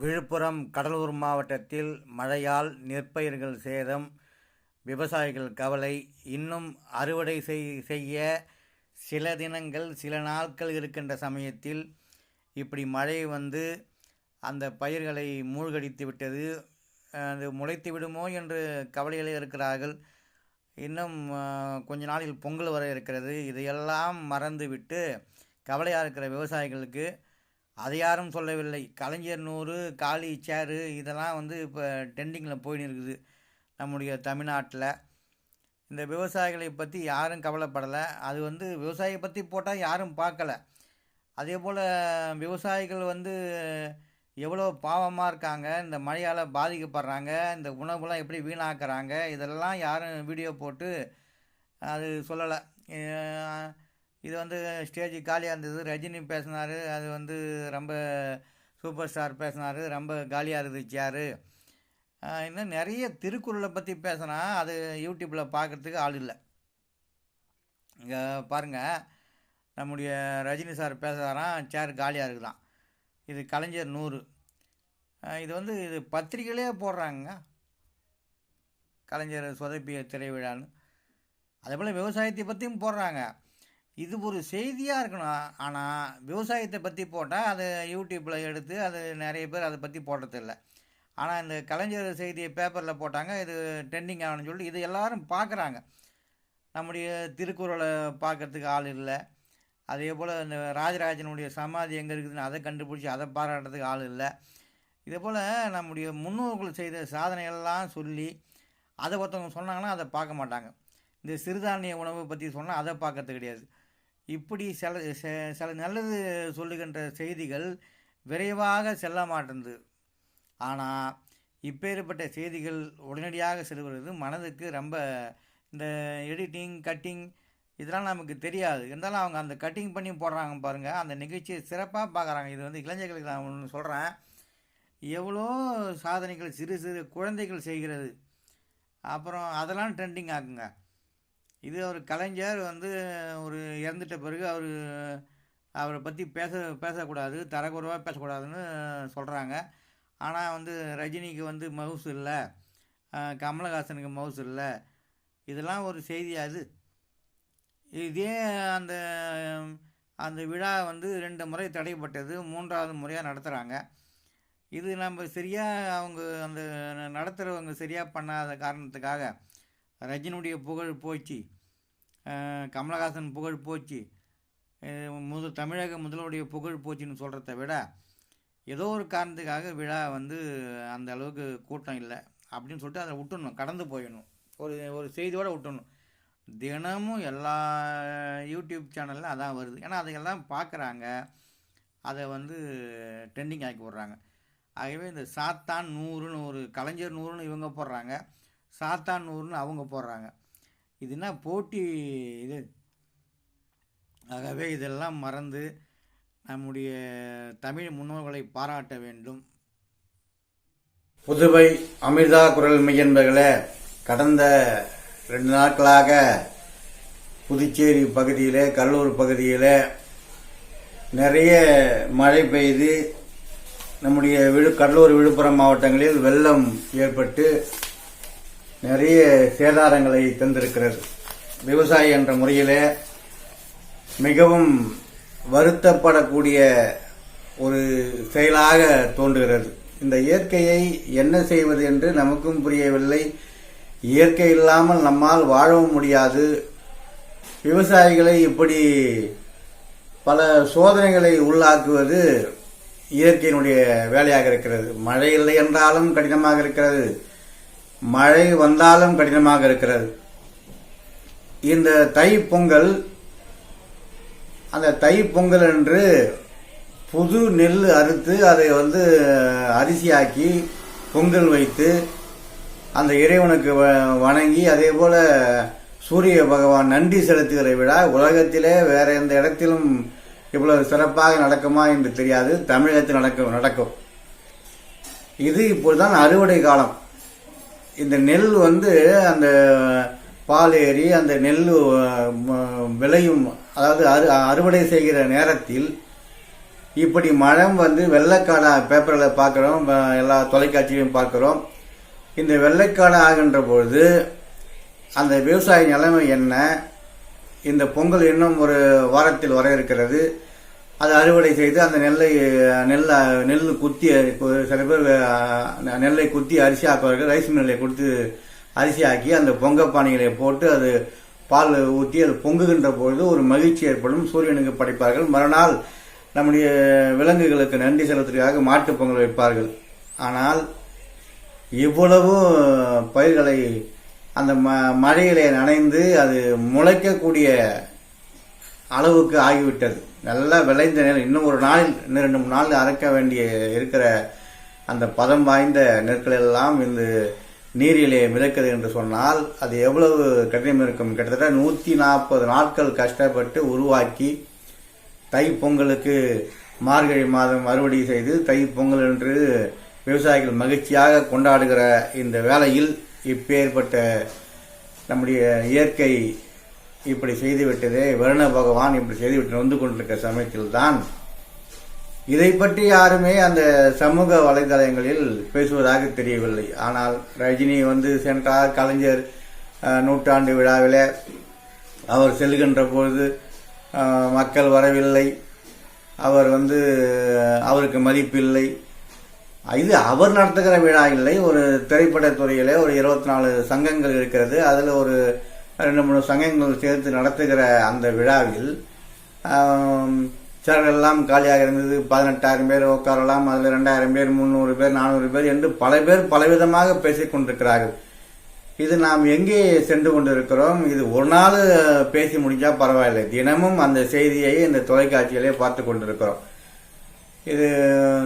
விழுப்புரம் கடலூர் மாவட்டத்தில் மழையால் நெற்பயிர்கள் சேதம் விவசாயிகள் கவலை. இன்னும் அறுவடை செய் செய்ய சில தினங்கள் சில நாட்கள் இருக்கின்ற சமயத்தில் இப்படி மழை வந்து அந்த பயிர்களை மூழ்கடித்து விட்டது. அது முளைத்து விடுமோ என்று கவலையில் இருக்கிறார்கள். இன்னும் கொஞ்ச நாளில் பொங்கல் வர இருக்கிறது. இதையெல்லாம் மறந்துவிட்டு கவலையாக இருக்கிற விவசாயிகளுக்கு அதை யாரும் சொல்லவில்லை. கலைஞர் நூறு காலி சேரு இதெல்லாம் வந்து இப்போ ட்ரெண்டிங்கில் போயின்னு இருக்குது நம்முடைய தமிழ்நாட்டில். இந்த விவசாயிகளை பற்றி யாரும் கவலைப்படலை. அது வந்து விவசாயியை பற்றி போட்டால் யாரும் பார்க்கல. அதே போல் விவசாயிகள் வந்து எவ்வளோ பாவமாக இருக்காங்க இந்த மழையால் பாதிக்கப்படுறாங்க இந்த உணவுலாம் எப்படி வீணாக்குறாங்க இதெல்லாம் யாரும் வீடியோ போட்டு அது சொல்லலை. இது வந்து ஸ்டேஜ் காலியாக இருந்தது. ரஜினி பேசினார். அது வந்து ரொம்ப சூப்பர் ஸ்டார் பேசினார். ரொம்ப காலியாக இருந்துச்சு சேரு இன்னும் நிறைய திருக்குறளை பற்றி பேசினா அது யூடியூப்பில் பார்க்குறதுக்கு ஆள் இல்லை. இங்கே பாருங்கள் நம்முடைய ரஜினி சார் பேசுகிறாராம் சேர் காலியாக இருக்குதான். இது கலைஞர் நூறு. இது வந்து இது பத்திரிகையிலே போடுறாங்க கலைஞர் சொதப்பிய திரைவிழான்னு. அதே போல் விவசாயத்தை பற்றியும் போடுறாங்க. இது ஒரு செய்தியாக இருக்கணும். ஆனால் விவசாயத்தை பற்றி போட்டால் அதை யூடியூப்பில் எடுத்து அது நிறைய பேர் அதை பற்றி போடுறதில்ல ஆனால் இந்த கலைஞர் செய்தியை பேப்பரில் போட்டாங்க. இது ட்ரெண்டிங் ஆகணும்னு சொல்லி இது எல்லோரும் பார்க்குறாங்க. நம்முடைய திருக்குறளை பார்க்கறதுக்கு ஆள் இல்லை. அதே போல் இந்த ராஜராஜனுடைய சமாதி எங்கே இருக்குதுன்னு அதை கண்டுபிடிச்சி அதை பாராட்டுறதுக்கு ஆள் இல்லை. இதே போல் நம்முடைய முன்னோர்கள் செய்த சாதனைகள்லாம் சொல்லி அதை ஒருத்தவங்க சொன்னாங்கன்னா அதை பார்க்க மாட்டாங்க. இந்த சிறுதானிய உணவை பற்றி சொன்னால் அதை பார்க்கறது கிடையாது. இப்படி சில சில நல்லது சொல்லுகின்ற செய்திகள் விரைவாக செல்ல மாட்டேங்குது ஆனால் இப்பேற்பட்ட செய்திகள் உடனடியாக செல்வது மனதுக்கு ரொம்ப இந்த எடிட்டிங் கட்டிங் இதெல்லாம் நமக்கு தெரியாது. இருந்தாலும் அவங்க அந்த கட்டிங் பண்ணி போடுறாங்க பாருங்கள் அந்த நிகழ்ச்சியை சிறப்பாக பார்க்குறாங்க. இது வந்து இளைஞர்களுக்கு நான் ஒன்று சொல்கிறேன் எவ்வளோ சாதனைகள் சிறு சிறு குழந்தைகள் செய்கிறது. அப்புறம் அதெல்லாம் ட்ரெண்டிங் ஆக்குங்க. இது ஒரு கலைஞர் வந்து ஒரு இறந்துட்ட பிறகு அவர் அவரை பற்றி பேச பேசக்கூடாது தரக்குறைவாக பேசக்கூடாதுன்னு சொல்கிறாங்க ஆனால் வந்து ரஜினிக்கு வந்து மவுஸ் இல்லை. கமலஹாசனுக்கு மவுஸ் இல்லை. இதெல்லாம் ஒரு செய்தியாது இதே அந்த அந்த விழா வந்து ரெண்டு முறை தடைப்பட்டது மூன்றாவது முறையாக நடத்துகிறாங்க இது நம்ம சரியாக அவங்க அந்த நடத்துகிறவங்க சரியாக பண்ணாத காரணத்துக்காக ரஜினுடைய புகழ் போச்சு. கமலஹாசன் புகழ் போச்சு. முதல் முது தமிழக முதல்வருடைய புகழ் போச்சுன்னு சொல்கிறத விட ஏதோ ஒரு காரணத்துக்காக விழா வந்து அந்த அளவுக்கு கூட்டம் இல்லை அப்படின்னு சொல்லிட்டு அதை விட்டுணும் கடந்து போயிடணும். ஒரு ஒரு செய்தியோடு விட்டுடணும். தினமும் எல்லா யூடியூப் சேனலில் அதான் வருது. ஏன்னா அதையெல்லாம் பார்க்குறாங்க. அதை வந்து ட்ரெண்டிங் ஆக்கி விட்றாங்க. ஆகவே இந்த சாத்தான் நூறுன்னு ஒரு கலைஞர் நூறுன்னு இவங்க போடுறாங்க. சாத்தான் நூறுன்னு அவங்க போடுறாங்க. இதுனா போட்டி இது. ஆகவே இதெல்லாம் மறந்து நம்முடைய தமிழ் முன்னோர்களை பாராட்ட வேண்டும். புதுவை அமிர்தா குரல் மையன்பர்களே கடந்த ரெண்டு நாட்களாக புதுச்சேரி பகுதியிலே கடலூர் பகுதியிலே நிறைய மழை பெய்து நம்முடைய விழு கடலூர் விழுப்புரம் மாவட்டங்களில் வெள்ளம் ஏற்பட்டு நிறைய சேதாரங்களை தந்திருக்கிறது. விவசாயி என்ற முறையிலே மிகவும் வருத்தப்படக்கூடிய ஒரு செயலாக தோன்றுகிறது. இந்த இயற்கையை என்ன செய்வது என்று நமக்கும் புரியவில்லை. இயற்கை இல்லாமல் நம்மால் வாழவும் முடியாது. விவசாயிகளை இப்படி பல சோதனைகளை உள்ளாக்குவது இயற்கையினுடைய வேலையாக இருக்கிறது. மழை இல்லை என்றாலும் கடினமாக இருக்கிறது. மழை வந்தாலும் கடினமாக இருக்கிறது. இந்த தை பொங்கல் அந்த தை பொங்கல் என்று புது நெல் அறுத்து அதை வந்து அரிசியாக்கி பொங்கல் வைத்து அந்த இறைவனுக்கு வ- வணங்கி அதே போல் சூரிய பகவான் நன்றி செலுத்துகிற விழா. உலகத்திலே வேற எந்த இடத்திலும் இவ்வளவு சிறப்பாக நடக்குமா என்று தெரியாது. தமிழகத்தில் நடக்கும் நடக்கும். இது இப்பொழுதுதான் அறுவடை காலம். இந்த நெல் வந்து அந்த பால் ஏறி அந்த நெல் விளையும் அதாவது அறு அறுவடை செய்கிற நேரத்தில் இப்படி மழை வந்து வெள்ளைக்காடா பேப்பரில் பார்க்குறோம் எல்லா தொலைக்காட்சியிலையும் பார்க்குறோம். இந்த வெள்ளைக்காடா ஆகின்ற பொழுது அந்த விவசாய நிலைமை என்ன? இந்த பொங்கல் இன்னும் ஒரு வாரத்தில் வர இருக்கிறது. அதை அறுவடை செய்து அந்த நெல்லை நெல் நெல் குத்தி சில பேர் நெல்லை குத்தி அரிசி ஆக்குவார்கள். ரைஸ் மில்லை கொடுத்து அரிசி ஆக்கி அந்த பொங்க பானைகளை போட்டு அது பால் ஊற்றி அது பொங்குகின்ற பொழுது ஒரு மகிழ்ச்சி ஏற்படும். சூரியனுக்கு படைப்பார்கள். மறுநாள் நம்முடைய விலங்குகளுக்கு நன்றி செலுத்துவதற்காக மாட்டு பொங்கல் வைப்பார்கள். ஆனால் இவ்வளவு பயிர்களை அந்த ம மழையிலே நனைந்து அது முளைக்கக்கூடிய அளவுக்கு ஆகிவிட்டது. நல்லா விளைந்த நெல். இன்னும் ஒரு நாளில் இன்னும் ரெண்டு மூணு நாள் அரைக்க வேண்டிய இருக்கிற அந்த பதம் வாய்ந்த நெற்கள் எல்லாம் இந்த நீரிலே மிதக்குது என்று சொன்னால் அது எவ்வளவு கடினம் இருக்கும்? கிட்டத்தட்ட நூற்றி நாற்பது நாட்கள் கஷ்டப்பட்டு உருவாக்கி தை பொங்கலுக்கு மார்கழி மாதம் அறுவடை செய்து தை பொங்கல் என்று விவசாயிகள் மகிழ்ச்சியாக கொண்டாடுகிற இந்த வேளையில் இப்பேற்பட்ட நம்முடைய இயற்கை இப்படி செய்துவிட்டதே வருண பகவான் இப்படி செய்துவிட்டு வந்து கொண்டிருக்க சமயத்தில் தான் இதை பற்றி யாருமே அந்த சமூக வலைதளங்களில் பேசுவதாக தெரியவில்லை. ஆனால் ரஜினி வந்து சென்றார் கலைஞர் நூற்றாண்டு விழாவில். அவர் செல்கின்ற பொழுது மக்கள் வரவில்லை. அவர் வந்து அவருக்கு அவருக்கு மதிப்பில்லை. இது அவர் நடத்துகிற விழா இல்லை. ஒரு திரைப்படத் துறையிலே ஒரு இருபத்தி நாலு சங்கங்கள் இருக்கிறது. அதில் ஒரு ரெண்டு மூணு சங்கங்கள் சேர்த்து நடத்துகிற அந்த விழாவில் ஆம், எல்லாம் காலியாக இருந்தது. பதினெட்டாயிரம் பேர் உட்காரலாம். அதில் ரெண்டாயிரம் பேர் முந்நூறு பேர் நானூறு பேர் என்று பல பேர் பலவிதமாக பேசிக் கொண்டிருக்கிறார்கள். இது நாம் எங்கே சென்று கொண்டிருக்கிறோம்? இது ஒரு நாள் பேசி முடிஞ்சால் பரவாயில்லை. தினமும் அந்த செய்தியை இந்த தொலைக்காட்சியிலே பார்த்து கொண்டிருக்கிறோம். இது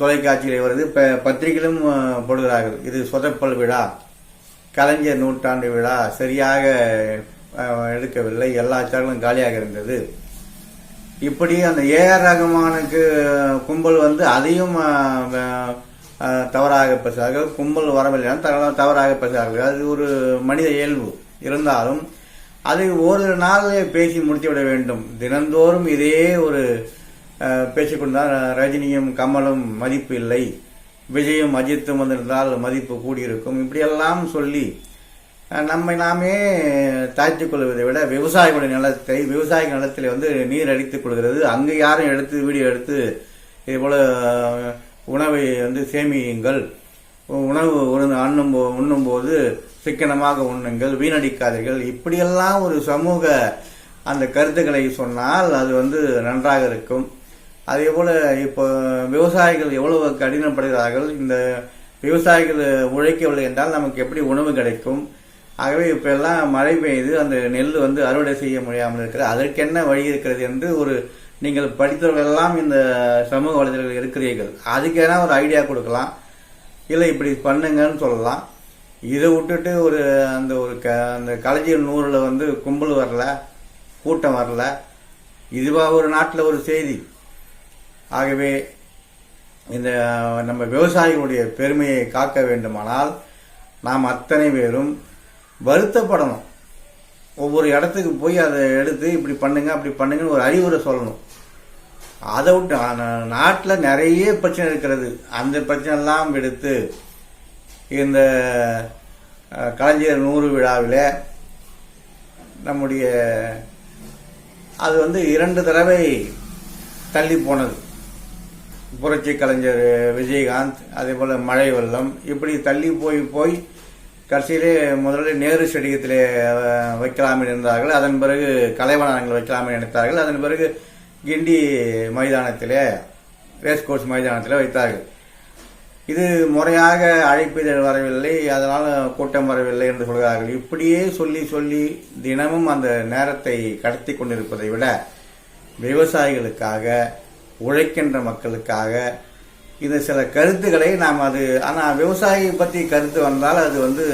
தொலைக்காட்சியிலே வருது. இப்போ பத்திரிகையிலும் போடுகிறார்கள். இது சொதப்பல் விழா. கலைஞர் நூற்றாண்டு விழா. சரியாக எடுக்கவில்லை. எல்லா சேனலும் காலியாக இருந்தது. இப்படி அந்த ஏஆர் ரகுமானுக்கு கும்பல் வந்து அதையும் தவறாக பேசுகிறார்கள் கும்பல் வரவில்லை தவ- தவறாக பேசுகிறார்கள் அது ஒரு மனித இயல்பு. இருந்தாலும் அதை ஒரு நாளே பேசி முடித்து விட வேண்டும். தினந்தோறும் இதே ஒரு பேசிக்கொண்டால் ரஜினியும் கமலும் மதிப்பு இல்லை. விஜயும் அஜித்தும் வந்திருந்தால் மதிப்பு கூடியிருக்கும். இப்படியெல்லாம் சொல்லி நம்மை நாமே தாழ்த்திக் கொள்வதை விட விவசாயிகளுடைய நிலத்தை விவசாய நிலத்தில் வந்து நீர் அடித்துக் கொள்கிறது. அங்கே யாரும் எடுத்து வீடியோ எடுத்து இதே போல் உணவை வந்து சேமியுங்கள். உணவு உணவு அண்ணும் போ- உண்ணும்போது சிக்கனமாக உண்ணுங்கள் வீணடிக்காதீர்கள். இப்படியெல்லாம் ஒரு சமூக அந்த கருத்துக்களை சொன்னால் அது வந்து நன்றாக இருக்கும். அதே போல் இப்போ விவசாயிகள் எவ்வளவு கடினப்படுகிறார்கள் இந்த விவசாயிகள் உழைக்கவில்லை என்றால் நமக்கு எப்படி உணவு கிடைக்கும்? ஆகவே இப்ப எல்லாம் மழை பெய்து அந்த நெல் வந்து அறுவடை செய்ய முடியாமல் இருக்கிறது. அதற்கு என்ன வழி இருக்கிறது என்று ஒரு நீங்கள் படித்தவர்கள் எல்லாம் இந்த சமூக வலைதளங்கள் இருக்கிறீர்கள். அதுக்கு ஒரு ஐடியா கொடுக்கலாம். இல்லை இப்படி பண்ணுங்கன்னு சொல்லலாம். இதை விட்டுட்டு ஒரு அந்த ஒரு க அந்த கலைஞர் நூறில் வந்து கும்பல் வரல கூட்டம் வரல. இதுவா ஒரு நாட்டில் ஒரு செய்தி. ஆகவே இந்த நம்ம விவசாயிகளுடைய பெருமையை காக்க வேண்டுமானால் நாம் அத்தனை பேரும் வருத்தப்படணும். ஒவ்வொரு இடத்துக்கு போய் அதை எடுத்து இப்படி பண்ணுங்க அப்படி பண்ணுங்கன்னு ஒரு அறிவுரை சொல்லணும். அதை விட்டு நாட்டில் நிறைய பிரச்சனை இருக்கிறது. அந்த பிரச்சனைலாம் எடுத்து இந்த கலைஞர் நூறு விழாவில் நம்முடைய அது வந்து இரண்டு தடவை தள்ளி போனது. புரட்சி கலைஞர் விஜயகாந்த் அதே போல் மழை வெள்ளம் இப்படி தள்ளி போய் போய் கடைசியிலே முதல்ல நேரு ஸ்டேடியத்தில் வைக்கலாமே இருந்தார்கள் அதன் பிறகு கலைவனங்கள் வைக்கலாம்னு நினைத்தார்கள். அதன் பிறகு கிண்டி மைதானத்திலே ரேஸ் கோர்ஸ் மைதானத்தில் வைத்தார்கள். இது முறையாக அழைப்பிதழ் வரவில்லை அதனால் கூட்டம் வரவில்லை என்று சொல்கிறார்கள். இப்படியே சொல்லி சொல்லி தினமும் அந்த நேரத்தை கடத்தி கொண்டிருப்பதை விட விவசாயிகளுக்காக உழைக்கின்ற மக்களுக்காக இந்த சில கருத்துக்களை நாம் அது ஆனால் விவசாயி பற்றி கருத்து வந்தால் அது வந்து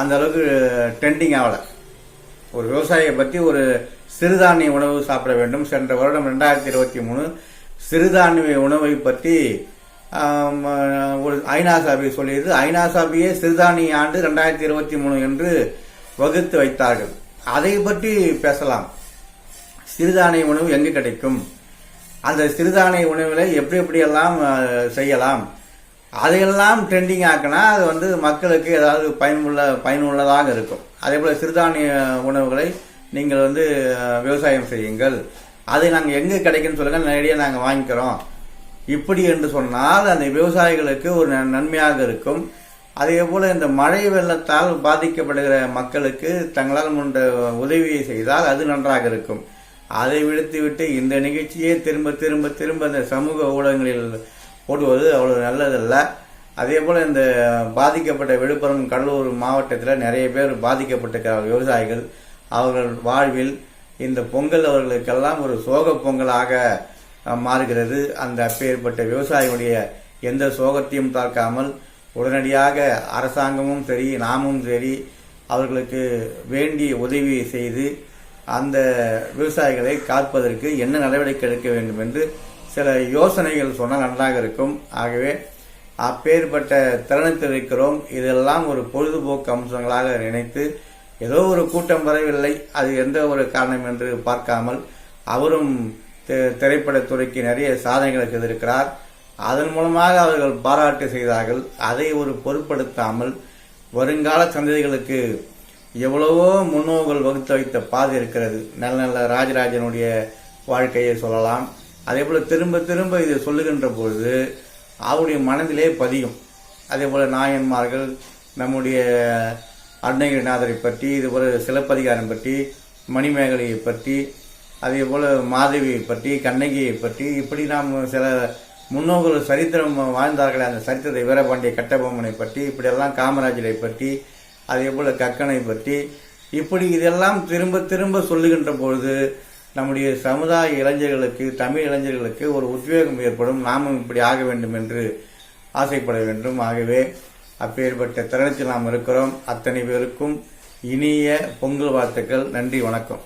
அந்த அளவுக்கு ட்ரெண்டிங் ஆகலை. ஒரு விவசாயியை பற்றி ஒரு சிறுதானிய உணவு சாப்பிட வேண்டும். சென்ற வருடம் ரெண்டாயிரத்தி இருபத்தி மூணு சிறுதானிய உணவை பற்றி ஒரு ஐநா சாபி சொல்லியது ஐநா சாபியே சிறுதானிய ஆண்டு ரெண்டாயிரத்தி இருபத்தி மூணு என்று வகுத்து வைத்தார்கள். அதை பற்றி பேசலாம். சிறுதானிய உணவு எங்கு கிடைக்கும்? அந்த சிறுதானிய உணவுகளை எப்படி எப்படியெல்லாம் செய்யலாம். அதையெல்லாம் ட்ரெண்டிங் ஆக்கினா அது வந்து மக்களுக்கு ஏதாவது பயனுள்ள பயனுள்ளதாக இருக்கும். அதே போல் சிறுதானிய உணவுகளை நீங்கள் வந்து விவசாயம் செய்யுங்கள். அது நாங்கள் எங்கே கிடைக்குன்னு சொல்லுங்கள் நேரடியாக நாங்கள் வாங்கிக்கிறோம். இப்படி என்று சொன்னால் அந்த விவசாயிகளுக்கு ஒரு நன்- நன்மையாக இருக்கும். அதே போல் இந்த மழை வெள்ளத்தால் பாதிக்கப்படுகிற மக்களுக்கு தங்களால் முன்ற உதவியை செய்தால் அது நன்றாக இருக்கும். அதை விடுத்துவிட்டு இந்த நிகழ்ச்சியே திரும்ப திரும்ப திரும்ப இந்த சமூக ஊடகங்களில் போடுவது அவ்வளவு நல்லதல்ல. அதே போல் இந்த பாதிக்கப்பட்ட விழுப்புரம் கடலூர் மாவட்டத்தில் நிறைய பேர் பாதிக்கப்பட்டிருக்கிறார் விவசாயிகள் அவர்கள் வாழ்வில் இந்த பொங்கல் அவர்களுக்கெல்லாம் ஒரு சோக பொங்கலாக மாறுகிறது. அந்த அப்பேற்பட்ட விவசாயிகளுடைய எந்த சோகத்தையும் தாக்காமல் உடனடியாக அரசாங்கமும் சரி நாமும் சரி அவர்களுக்கு வேண்டிய உதவியை செய்து அந்த விவசாயிகளை காப்பதற்கு என்ன நடவடிக்கை எடுக்க வேண்டும் என்று சில யோசனைகள் சொன்னால் நன்றாக இருக்கும். ஆகவே அப்பேற்பட்ட தருணத்தில் இருக்கிறோம் இதெல்லாம் ஒரு பொழுதுபோக்கு அம்சங்களாக நினைத்து ஏதோ ஒரு கூட்டம் வரவில்லை. அது எந்த ஒரு காரணம் என்று பார்க்காமல் அவரும் திரைப்படத்துறைக்கு நிறைய சாதனைகளை செய்திருக்கிறார். அதன் மூலமாக அவர்கள் பாராட்டு செய்தார்கள். அதை ஒரு பொருட்படுத்தாமல் வருங்கால சந்ததிகளுக்கு எவ்வளவோ முன்னோர்கள் வகுத்து வைத்த பாதை இருக்கிறது. நல்ல நல்ல ராஜராஜனுடைய வாழ்க்கையை சொல்லலாம். அதே போல் திரும்ப திரும்ப இதை சொல்லுகின்ற பொழுது அவருடைய மனதிலே பதியும். அதே போல் நாயன்மார்கள் நம்முடைய அருணகிரிநாதரை பற்றி இதுபோல் சிலப்பதிகாரம் பற்றி மணிமேகலையை பற்றி அதே போல் மாதவியை பற்றி கண்ணகியை பற்றி இப்படி நாம் சில முன்னோர்கள் சரித்திரம் வாழ்ந்தார்களே அந்த சரித்திரத்தை வீரபாண்டிய கட்டபொம்மனை பற்றி இப்படியெல்லாம் காமராஜரை பற்றி அதே போல் கக்கனை பற்றி. இப்படி இதெல்லாம் திரும்ப திரும்ப சொல்லுகின்ற பொழுது நம்முடைய சமுதாய இளைஞர்களுக்கு தமிழ் இளைஞர்களுக்கு ஒரு உத்வேகம் ஏற்படும். நாமும் இப்படி ஆக வேண்டும் என்று ஆசைப்பட வேண்டும். ஆகவே அப்பேற்பட்ட தருணத்தில் நாம் இருக்கிறோம். அத்தனை பேருக்கும் இனிய பொங்கல் வாழ்த்துக்கள். நன்றி வணக்கம்.